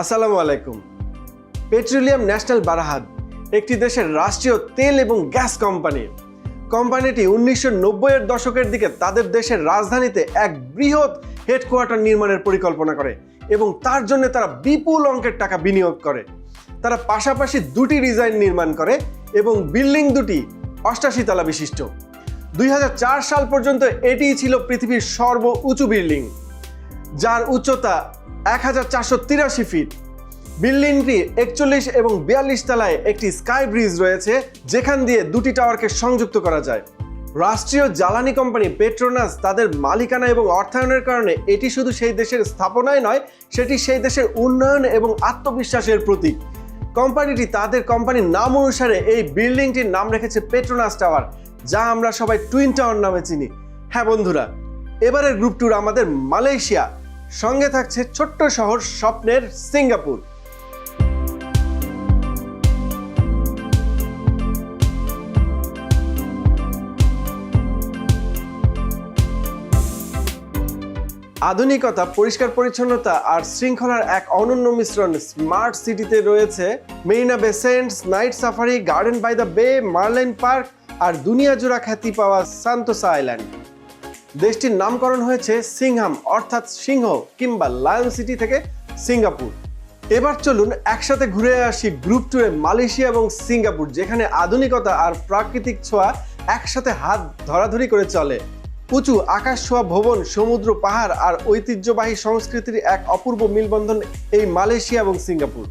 আসসালামু আলাইকুম। Petroleum national বারাহাত, একটি দেশের রাষ্ট্রীয় তেল এবং গ্যাস কোম্পানি। কোম্পানিটি উনিশশো এর দশকের দিকে তাদের দেশের রাজধানীতে এক বৃহৎ হেডকোয়ার্টার নির্মাণের পরিকল্পনা করে এবং তার জন্য তারা বিপুল অঙ্কের টাকা বিনিয়োগ করে। তারা পাশাপাশি দুটি ডিজাইন নির্মাণ করে এবং বিল্ডিং দুটি অষ্টাশি তলা বিশিষ্ট। দুই হাজার চার সাল পর্যন্ত এটিই ছিল পৃথিবীর সর্ব উঁচু বিল্ডিং, যার উচ্চতা এক হাজার চারশো তিরাশি ফিট বিল্ডিংটি একচল্লিশ এবং বিয়াল্লিশ তলায় একটি স্কাই ব্রিজ রয়েছে, যেখান দিয়ে দুটি টাওয়ারকে সংযুক্ত করা যায়। রাষ্ট্রীয় জ্বালানি কোম্পানি পেট্রোনাস তাদের মালিকানা এবং অর্থায়নের কারণে এটি শুধু সেই দেশের স্থাপনায় নয়, সেটি সেই দেশের উন্নয়ন এবং আত্মবিশ্বাসের প্রতীক। কোম্পানিটি তাদের কোম্পানির নাম অনুসারে এই বিল্ডিংটির নাম রেখেছে পেট্রোনাস টাওয়ার, যা আমরা সবাই টুইন টাওয়ার নামে চিনি। হ্যাঁ বন্ধুরা, এবারের গ্রুপ ট্যুর আমাদের মালয়েশিয়া। সঙ্গে থাকছে ছোট্ট শহর স্বপ্নের সিঙ্গাপুর। আধুনিকতা, পরিষ্কার পরিচ্ছন্নতা আর শৃঙ্খলার এক অনন্য মিশ্রণ স্মার্ট সিটিতে রয়েছে Marina Bay Sands night safari, garden by the bay, Merlion park আর দুনিয়া জোড়া খ্যাতি পাওয়া সান্তোসা আইল্যান্ড। দেশটির নামকরণ হয়েছে সিংহাম, অর্থাৎ সিংহ, কিংবা লায়ন সিটি থেকে সিঙ্গাপুর। এবার চলুন একসাথে ঘুরে আসি গ্রুপ টুরে মালয়েশিয়া এবং সিঙ্গাপুর, যেখানে আধুনিকতা আর প্রাকৃতিক ছোঁয়া একসাথে হাত ধরাধরি করে চলে। উঁচু আকাশ ছোঁয়া ভবন, সমুদ্র, পাহাড় আর ঐতিহ্যবাহী সংস্কৃতির এক অপূর্ব মিলবন্ধন এই মালয়েশিয়া এবং সিঙ্গাপুর।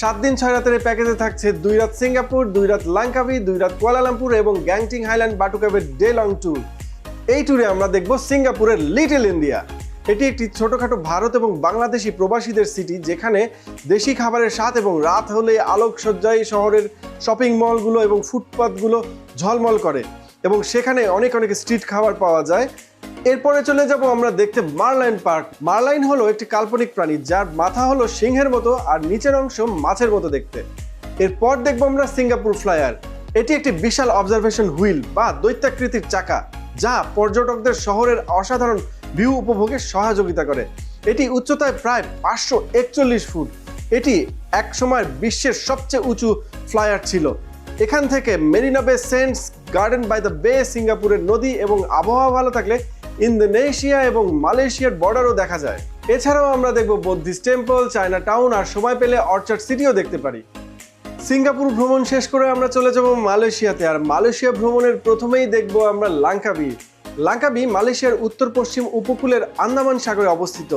সাত দিন ছয় রাতের প্যাকেজে থাকছে দুই রাত সিঙ্গাপুর, দুই রাত লাঙ্কাবি দুই রাত কুয়ালালামপুর এবং গ্যাংটিং হাইল্যান্ড বাটুকাবের ডে লং ট্যুর। এই ট্যুরে আমরা দেখব সিঙ্গাপুরের লিটল ইন্ডিয়া এটি একটি ছোটখাটো ভারত এবং বাংলাদেশি প্রবাসীদের সিটি যেখানে দেশি খাবারের স্বাদ এবং রাত হলে আলোকসজ্জায় শহরের শপিং মলগুলো এবং ফুটপাথগুলো ঝলমল করে এবং সেখানে অনেক অনেক স্ট্রিট খাবার পাওয়া যায়। এরপরে চলে যাব আমরা দেখতে মারলাইন পার্ক মারলাইন হলো একটি কাল্পনিক প্রাণী যার মাথা হলো সিংহের মতো আর নিচের অংশ মাছের মতো দেখতে। এরপর দেখব আমরা সিঙ্গাপুর ফ্লায়ার এটি একটি বিশাল অবজারভেশন হুইল বা দৈত্যাকৃতির চাকা। যা পর্যটকদের শহরের অসাধারণ ভিউ উপভোগে সহযোগিতা করে। এটি উচ্চতায় প্রায় পাঁচশো একচল্লিশ ফুট। এটি এক সময় বিশ্বের সবচেয়ে উঁচু ফ্লায়ার ছিল। এখান থেকে মেরিনা বে সেন্টস গার্ডেন বাই দ্য বে সিঙ্গাপুরের নদী এবং আবহাওয়া ভালো থাকলে ইন্দোনেশিয়া এবং মালয়েশিয়ার বর্ডারও দেখা যায়। এছাড়াও আমরা দেখব বৌদ্ধিস্ট টেম্পল, চায়না টাউন আর সময় পেলে অর্চার্ড সিটিও দেখতে পারি। সিঙ্গাপুর ভ্রমণ শেষ করে আমরা চলে যাব মালয়েশিয়াতে, আর মালয়েশিয়া ভ্রমণের প্রথমেই দেখব আমরা লাঙ্কাবি। লাঙ্কাবি, মালয়েশিয়ার উত্তর পশ্চিম উপকূলের আন্দামান সাগরে অবস্থিত।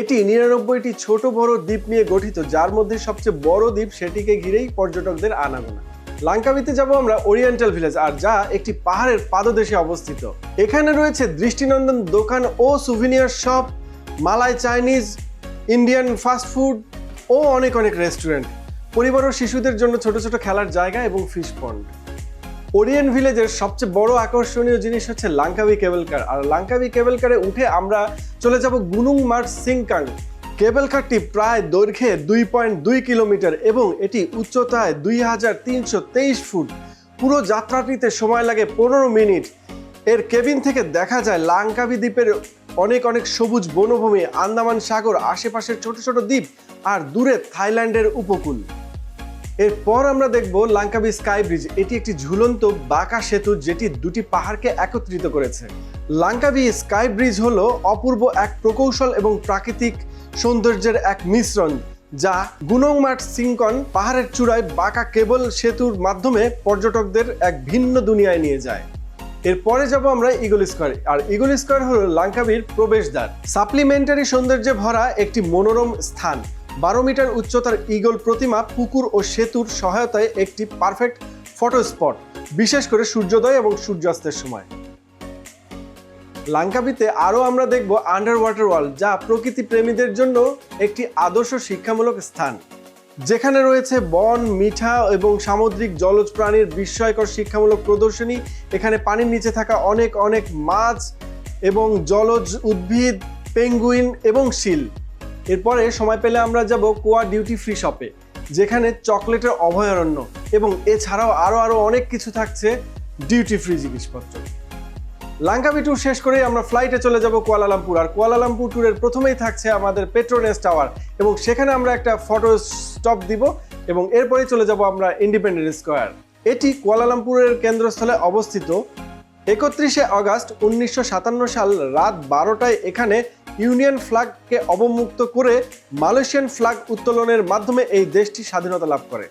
এটি নিরানব্বইটি ছোট বড় দ্বীপ নিয়ে গঠিত, যার মধ্যে সবচেয়ে বড় দ্বীপ সেটিকে ঘিরেই পর্যটকদের আনাগোনা। লাঙ্কাবিতে যাব আমরা ওরিয়েন্টাল ভিলেজ, আর যা একটি পাহাড়ের পাদদেশে অবস্থিত। এখানে রয়েছে দৃষ্টিনন্দন দোকান ও souvenir shop, Malay Chinese, Indian fast food ও অনেক অনেক রেস্টুরেন্ট। পরিবার ও শিশুদের জন্য ছোট ছোট খেলার জায়গা এবং ফিশ পন্ড ওরিয়েন্ট ভিলেজের সবচেয়ে বড় আকর্ষণীয় জিনিস হচ্ছে লাঙ্কাবি কেবল কার আর লাঙ্কাবি কেবল কারে উঠে আমরা চলে যাব গুনুং মার্ট সিংকাং কেবল কারটি প্রায় দৈর্ঘ্যে দুই পয়েন্ট দুই কিলোমিটার এবং এটি উচ্চতায় দুই হাজার তিনশো তেইশ ফুট। পুরো যাত্রাটিতে সময় লাগে পনেরো মিনিট। এর কেবিন থেকে দেখা যায় লাঙ্কাবি দ্বীপের অনেক অনেক সবুজ বনভূমি, আন্দামান সাগর, আশেপাশের ছোট ছোট দ্বীপ আর দূরে থাইল্যান্ডের উপকূল। এরপর আমরা দেখব লাঙ্কাবি স্কাই ব্রিজ। এটি একটি ঝুলন্ত বাঁকা সেতু যেটি দুটি পাহাড়কে একত্রিত করেছে। লাঙ্কাবি স্কাই ব্রিজ হলো অপূর্ব এক প্রকৌশল এবং প্রাকৃতিক সৌন্দর্যের এক মিশ্রণ, যা গুনংমাট সিংকন পাহাড়ের চূড়ায় বাঁকা কেবল সেতুর মাধ্যমে পর্যটকদের এক ভিন্ন দুনিয়ায় নিয়ে যায়। এরপরে যাব আমরা ইগল স্কোয়ার। আর ইগল স্কোয়ার হলো লাঙ্কাবির প্রবেশদ্বার। সাপ্লিমেন্টারি সৌন্দর্যে ভরা একটি মনোরম স্থান। বারো মিটার উচ্চতার ইগল প্রতিমা, পুকুর ও সেতুর সহায়তায় একটি পারফেক্ট ফটো স্পট, বিশেষ করে সূর্যোদয় এবং সূর্যাস্তের সময়। লাঙ্কাবিতে আরও আমরা দেখব আন্ডার ওয়াটার ওয়ার্ল্ড যা প্রকৃতি প্রেমীদের জন্য একটি আদর্শ শিক্ষামূলক স্থান। যেখানে রয়েছে বন, মিঠা এবং সামুদ্রিক জলজ প্রাণীর বিস্ময়কর শিক্ষামূলক প্রদর্শনী, এখানে পানির নিচে থাকা অনেক অনেক মাছ এবং জলজ উদ্ভিদ, পেঙ্গুইন এবং শিল। এরপরে সময় পেলে আমরা যাব কোয়া ডিউটি ফ্রি শপে, যেখানে চকলেটের অভয়ারণ্য এবং এছাড়াও আরও আরও অনেক কিছু থাকছে ডিউটি ফ্রি জিনিসপত্র। লাঙ্কাবি ট্যুর শেষ করেই আমরা ফ্লাইটে চলে যাব কুয়ালালামপুর, আর কুয়ালালামপুর ট্যুরের প্রথমেই থাকছে আমাদের পেট্রোনেস টাওয়ার এবং সেখানে আমরা একটা ফটো স্টপ দিব এবং এরপরেই চলে যাব আমরা ইন্ডিপেন্ডেন্স স্কোয়ার এটি কুয়ালালামপুরের কেন্দ্রস্থলে অবস্থিত। একত্রিশে আগস্ট উনিশশো সাতান্ন সাল রাত বারোটায় এখানে ইউনিয়ন ফ্ল্যাগকে অবমুক্ত করে মালয়েশিয়ান ফ্ল্যাগ উত্তোলনের মাধ্যমে এই দেশটি স্বাধীনতা লাভ করে।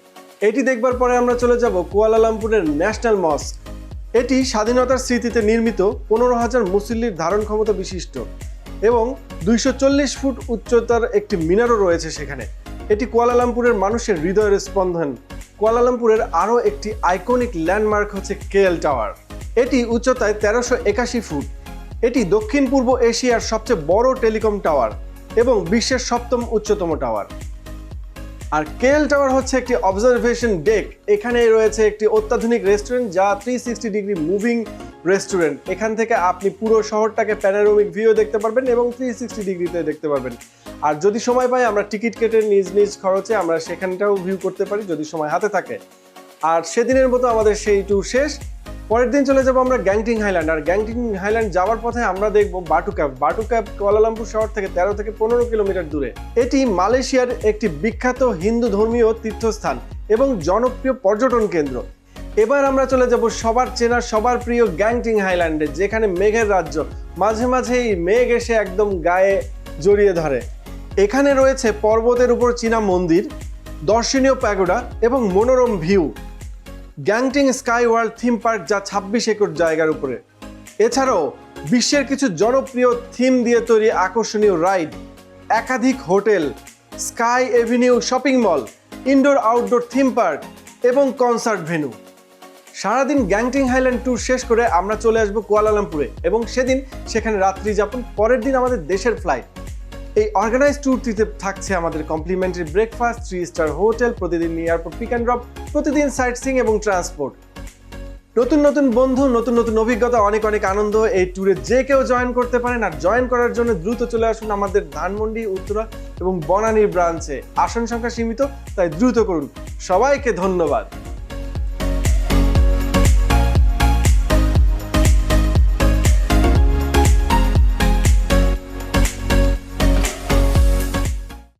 এটি দেখবার পরে আমরা চলে যাব কুয়ালালামপুরের ন্যাশনাল মস্ক। এটি স্বাধীনতার স্মৃতিতে নির্মিত পনেরো হাজার মুসল্লির ধারণ ক্ষমতা বিশিষ্ট এবং দুইশো চল্লিশ ফুট উচ্চতার একটি মিনারও রয়েছে সেখানে। এটি কুয়ালালামপুরের মানুষের হৃদয়ের স্পন্দন। কুয়ালালামপুরের আরও একটি আইকনিক ল্যান্ডমার্ক হচ্ছে কেএল টাওয়ার। এটি উচ্চতায় তেরোশো ফুট। এটি দক্ষিণ পূর্ব এশিয়ার সবচেয়ে বড় টেলিকম টাওয়ার এবং বিশ্বের সপ্তম উচ্চতম টাওয়ার। আর কেএল টাওয়ার হচ্ছে একটি অবজারভেশন ডেক এখানে রয়েছে একটি অত্যাধুনিক রেস্টুরেন্ট যা three sixty degree moving restaurant এখান থেকে আপনি পুরো শহরটাকে প্যানারোমিক ভিউ দেখতে পারবেন এবং থ্রি সিক্সটি ডিগ্রিতে দেখতে পারবেন। আর যদি সময় পাই, আমরা টিকিট কেটে নিজ নিজ খরচে আমরা সেখানটাও ভিউ করতে পারি, যদি সময় হাতে থাকে। আর সেদিনের মতো আমাদের সেই ট্যুর শেষ। পরের দিন চলে যাব আমরা গ্যাংটিং হাইল্যান্ড। আর গ্যাংটিং হাইল্যান্ড যাওয়ার পথে আমরা দেখব Batu caves Batu caves Kuala Lumpur শহর থেকে তেরো থেকে পনেরো কিলোমিটার দূরে। এটি মালয়েশিয়ার একটি বিখ্যাত হিন্দু ধর্মীয় তীর্থস্থান এবং জনপ্রিয় পর্যটন কেন্দ্র। এবার আমরা চলে যাব সবার চেনা, সবার প্রিয় গ্যাংটিং হাইল্যান্ডে, যেখানে মেঘের রাজ্য মাঝে মাঝেই মেঘ এসে একদম গায়ে জড়িয়ে ধরে। এখানে রয়েছে পর্বতের উপর চীনা মন্দির, দর্শনীয় প্যাগোডা এবং মনোরম view. Genting sky world theme park যা ছাব্বিশ একর জায়গার উপরে। এছাড়াও বিশ্বের কিছু জনপ্রিয় থিম দিয়ে তৈরি আকর্ষণীয় রাইড, একাধিক hotel, sky avenue shopping mall, indoor outdoor theme park এবং কনসার্ট ভেন্যু। সারাদিন গ্যাংটিং হাইল্যান্ড ট্যুর শেষ করে আমরা চলে আসব কুয়ালালামপুরে এবং সেদিন সেখানে রাত্রি যাপন, পরের দিন আমাদের দেশের ফ্লাইট। এই অর্গানাইজ ট্যুরটিতে থাকছে আমাদের complimentary breakfast three star hotel প্রতিদিন এয়ারপোর্ট পিক অ্যান্ড ড্রপ প্রতিদিন সাইট সিং এবং ট্রান্সপোর্ট নতুন নতুন বন্ধু, নতুন নতুন অভিজ্ঞতা, অনেক অনেক আনন্দ এই ট্যুরে যে কেউ জয়েন করতে পারেন আর জয়েন করার জন্য দ্রুত চলে আসুন আমাদের ধানমন্ডি, উত্তরা এবং বনানীর ব্রাঞ্চে আসন সংখ্যা সীমিত, তাই দ্রুত করুন। সবাইকে ধন্যবাদ।